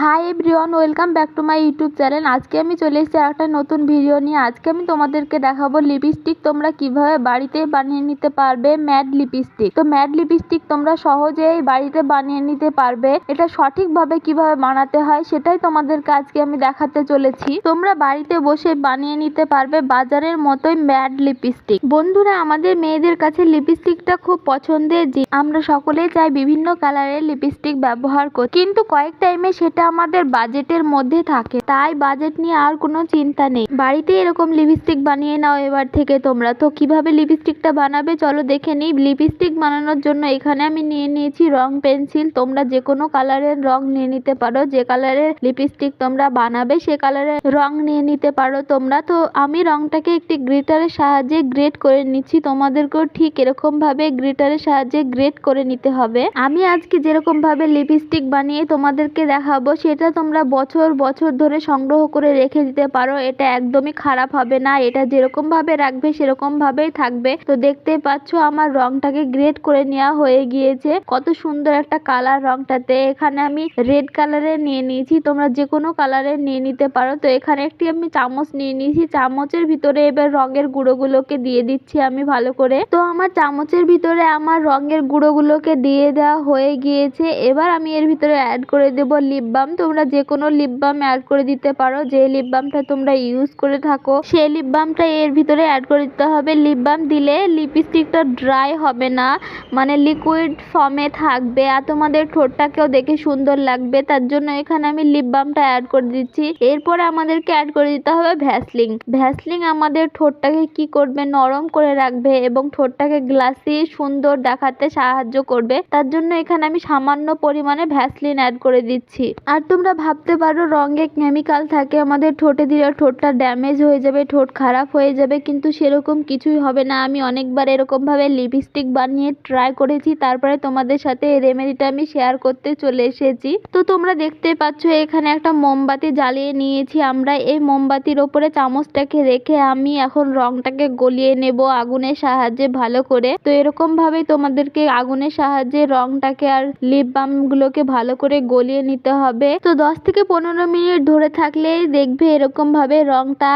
Hi everyone, welcome back to my YouTube channel. আজকে আমি চলে এসেছি একটা নতুন ভিডিও নিয়ে। আজকে আমি তোমাদেরকে দেখাবো লিপস্টিক তোমরা কীভাবে বাড়িতে বানিয়ে নিতে পারবে ম্যাট লিপস্টিক। তো ম্যাট লিপস্টিক তোমরা সহজেই বাড়িতে বানিয়ে নিতে পারবে। এটা সঠিকভাবে কীভাবে বানাতে হয় সেটাই তোমাদেরকে আজকে আমি দেখাতে চলেছি। তোমরা বাড়িতে বসে বানিয়ে নিতে পারবে বাজারের মতোই ম্যাট লিপস্টিক। বন্ধুরা, আমাদের মেয়েদের কাছে লিপস্টিকটা খুব পছন্দের আমরা সকলেই চাই বিভিন্ন কালারের লিপস্টিক ব্যবহার করতে কিন্তু কয়েক টাইমে সেটা আমাদের বাজেটের মধ্যে থাকে। তাই বাজেট নিয়ে আর কোনো চিন্তা নেই। বাড়িতে এরকম লিপস্টিক বানিয়ে নাও এবার থেকে তোমরা। তো কীভাবে লিপস্টিকটা বানাবে চলো দেখে নিই। লিপস্টিক বানানোর জন্য এখানে আমি নিয়ে নিয়েছি রং পেন্সিল। তোমরা যে কোনো কালারের রং নিয়ে নিতে পারো। যে কালারের লিপস্টিক তোমরা বানাবে সে কালারের রং নিয়ে নিতে পারো তোমরা। তো আমি রংটাকে একটি গ্রেটারের সাহায্যে গ্রেট করে নিচ্ছি। তোমাদেরকেও ঠিক এরকম ভাবে গ্রেটারের সাহায্যে গ্রেট করে নিতে হবে। আমি আজকে যেরকম ভাবে লিপস্টিক বানিয়ে তোমাদেরকে দেখাবো সেটা তোমরা বছর বছর ধরে সংগ্রহ করে রেখে দিতে পারো। এটা একদমই খারাপ হবে না। এটা যেরকম ভাবে রাখবে সেরকম ভাবেই থাকবে। তো দেখতে পাচ্ছ, আমার রংটাকে গ্রেড করে নেওয়া হয়ে গিয়েছে। কত সুন্দর একটা কালার রংটাতে। এখানে আমি রেড কালারের নিয়ে নিয়েছি। তোমরা যে কোনো কালারের নিয়ে নিতে পারো। তো এখানে একটি আমি চামচ নিয়ে নিয়েছি। চামচের ভিতরে এবার রঙের গুঁড়োগুলোকে দিয়ে দিচ্ছি আমি ভালো করে। তো আমার চামচের ভিতরে আমার রঙের গুঁড়োগুলোকে দিয়ে দেওয়া হয়ে গিয়েছে। এবার আমি এর ভিতরে অ্যাড করে দেব লিপ বাম তোমরা যে কোনো লিপ বাম অ্যাড করে দিতে পারো। যে লিপ বামটা তোমরা ইউজ করে থাকো, সেই লিপ বামটা এর ভিতরে অ্যাড করে দিতে হবে। লিপ বাম দিলে লিপস্টিকটা ড্রাই হবে না মানে লিকুইড ফর্মে থাকবে আর তোমাদের ঠোঁটটাকেও দেখে সুন্দর লাগবে। তার জন্য এখানে আমি লিপ বামটা অ্যাড করে দিচ্ছি। এরপরে আমাদেরকে অ্যাড করে দিতে হবে ভ্যাসলিন ভ্যাসলিন আমাদের ঠোঁটটাকে কি করবে? নরম করে রাখবে এবং ঠোঁটটাকে গ্লাসি সুন্দর দেখাতে সাহায্য করবে। তার জন্য এখানে আমি সামান্য পরিমাণে ভ্যাসলিন অ্যাড করে দিচ্ছি। আর তোমরা ভাবতে পারো, রঙে কেমিক্যাল থাকে, আমাদের ঠোঁটে দিলে ঠোঁটটা ড্যামেজ হয়ে যাবে, ঠোঁট খারাপ হয়ে যাবে, কিন্তু সেরকম কিছুই হবে না। আমি অনেকবার এরকমভাবে লিপস্টিক বানিয়ে ট্রাই করেছি, তারপরে তোমাদের সাথে এই রেমেডিটা আমি শেয়ার করতে চলে এসেছি। তো তোমরা দেখতে পাচ্ছ, এখানে একটা মোমবাতি জ্বালিয়ে নিয়েছি। আমরা এই মোমবাতির ওপরে চামচটাকে রেখে আমি এখন রংটাকে গলিয়ে নেব আগুনের সাহায্যে ভালো করে। তো এরকম ভাবেই তোমাদেরকে আগুনের সাহায্যে রংটাকে আর লিপ বাম গুলোকে ভালো করে গলিয়ে নিতে হবে। তো দশ থেকে পনেরো মিনিট ধরে থাকলেই দেখবে এরকম ভাবে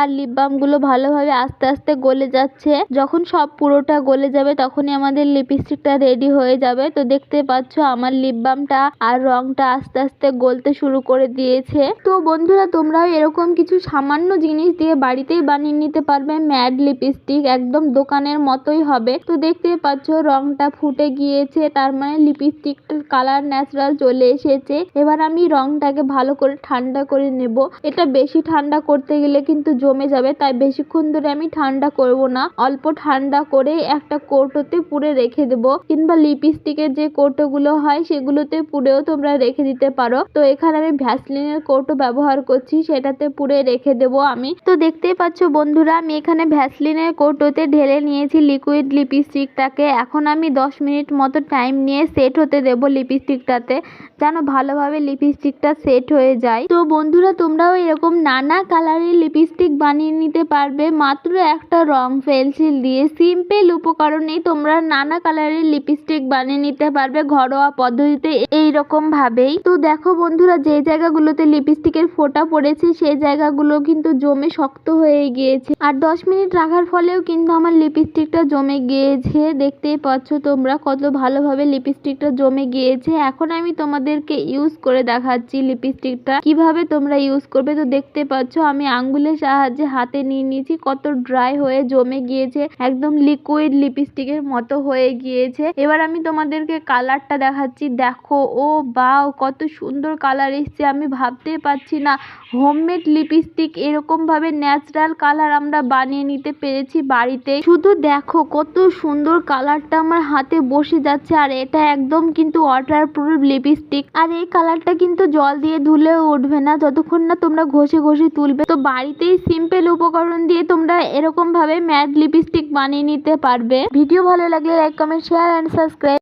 আর লিপ বামগুলো ভালোভাবে আস্তে আস্তে গলে যাচ্ছে। যখন সব পুরোটা গলে যাবে তখনই আমাদের লিপস্টিকটা রেডি হয়ে যাবে। তো দেখতে পাচ্ছ আমার লিপ বামটা আর রংটা আস্তে আস্তে গলতে শুরু করে দিয়েছে। তো বন্ধুরা, তোমরাও এরকম কিছু সামান্য জিনিস দিয়ে বাড়িতেই বানিয়ে নিতে পারবে। ম্যাড লিপস্টিক একদম দোকানের মতোই হবে। তো দেখতে পাচ্ছ রংটা ফুটে গিয়েছে, তার মানে লিপস্টিকটার কালার ন্যাচারাল চলে এসেছে। এবার আমি রংটাকে ভালো করে ঠান্ডা করে নেব। এটা বেশি ঠান্ডা করতে গেলে কিন্তু জমে যাবে, তাই বেশিক্ষণ ধরে আমি ঠান্ডা করব না। অল্প ঠান্ডা করে একটা কৌটোতে পুরে রেখে দেব, কিংবা লিপস্টিকের যে কৌটোগুলো হয় সেগুলোতে পুরেও তোমরা রেখে দিতে পারো। তো এখানে আমি ভ্যাসলিনের কৌটো ব্যবহার করছি, সেটাতে পুরে রেখে দেব আমি। তো দেখতেই পাচ্ছ বন্ধুরা, আমি এখানে ভ্যাসলিনের কৌটোতে ঢেলে নিয়েছি লিকুইড লিপস্টিকটাকে। এখন আমি দশ মিনিট মতো টাইম নিয়ে সেট হতে দেব লিপস্টিকটাতে। যেন ভালোভাবে লিপস্টিকটা সেট হয়ে যায়। তো বন্ধুরা, তোমরাও এরকম নানা কালারের লিপস্টিক বানিয়ে নিতে পারবে। মাত্র একটা রং পেন্সিল দিয়ে সিম্পল উপকরণে তোমরা নানা কালারের লিপস্টিক বানিয়ে নিতে পারবে ঘরোয়া পদ্ধতিতে এইরকম ভাবেই। তো দেখো বন্ধুরা, যে জায়গাগুলোতে লিপস্টিকের ফোঁটা পড়েছে, সেই জায়গাগুলো কিন্তু জমে শক্ত হয়ে গিয়েছে। আর দশ মিনিট রাখার ফলেও কিন্তু আমার লিপস্টিকটা জমে গিয়েছে। দেখতেই পাচ্ছ তোমরা কত ভালোভাবে লিপস্টিকটা জমে গিয়েছে। এখন আমি তোমাদেরকে ইউজ করে দেখাচ্ছি। লিপস্টিকটা। কীভাবে তোমরা ইউজ করবে তো দেখতে পাচ্ছ, আমি আঙ্গুলের সাহায্যে হাতে নিয়ে নিয়েছি, কত ড্রাই হয়ে জমে গিয়েছে, একদম লিকুইড লিপস্টিকের মতো হয়ে গিয়েছে। এবার আমি তোমাদেরকে কালারটা দেখাচ্ছি, দেখো, ও বাও, কত সুন্দর কালার এসছে, আমি ভাবতে পারছি না। হোমমেড লিপস্টিক এরকম ভাবে ন্যাচারাল কালার আমরা বানিয়ে নিতে পেরেছি বাড়িতে। শুধু দেখো, কত সুন্দর কালারটা আমার হাতে বসে যাচ্ছে, আর এটা একদম কিন্তু ওয়াটার প্রুফ লিপস্টিক আর এই কালারটা কিন্তু জল দিয়ে ধুলে উঠবে না। যতক্ষণ না তোমরা ঘষে ঘষে তুলবে। তো বাড়িতেই সিম্পল উপকরণ দিয়ে তোমরা এরকম ভাবে ম্যাট লিপস্টিক বানিয়ে নিতে পারবে। ভিডিও ভালো লাগলে like comment share and subscribe